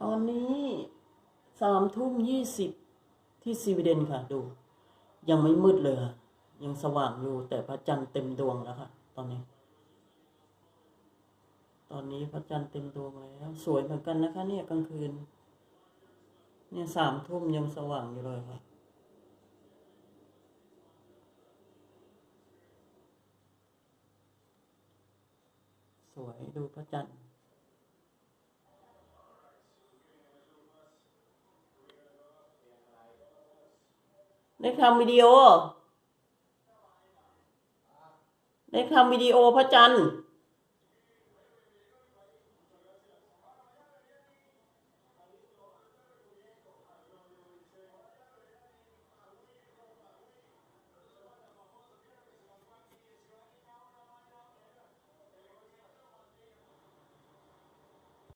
ตอนนี้สามทุ่มยี่สิบที่สวีเดนค่ะ ดู ยังไม่มืดเลยค่ะ ยังสว่างอยู่แต่พระจันทร์เต็มดวงแล้วค่ะ ตอนนี้ ตอนนี้พระจันทร์เต็มดวงแล้ว สวยเหมือนกันนะคะ เนี่ยกลางคืน เนี่ยสามทุ่มยังสว่างอยู่เลยค่ะสวยดูพระจันทร์ ได้ทำวิดีโอได้ทำวิดีโอพระจันทร์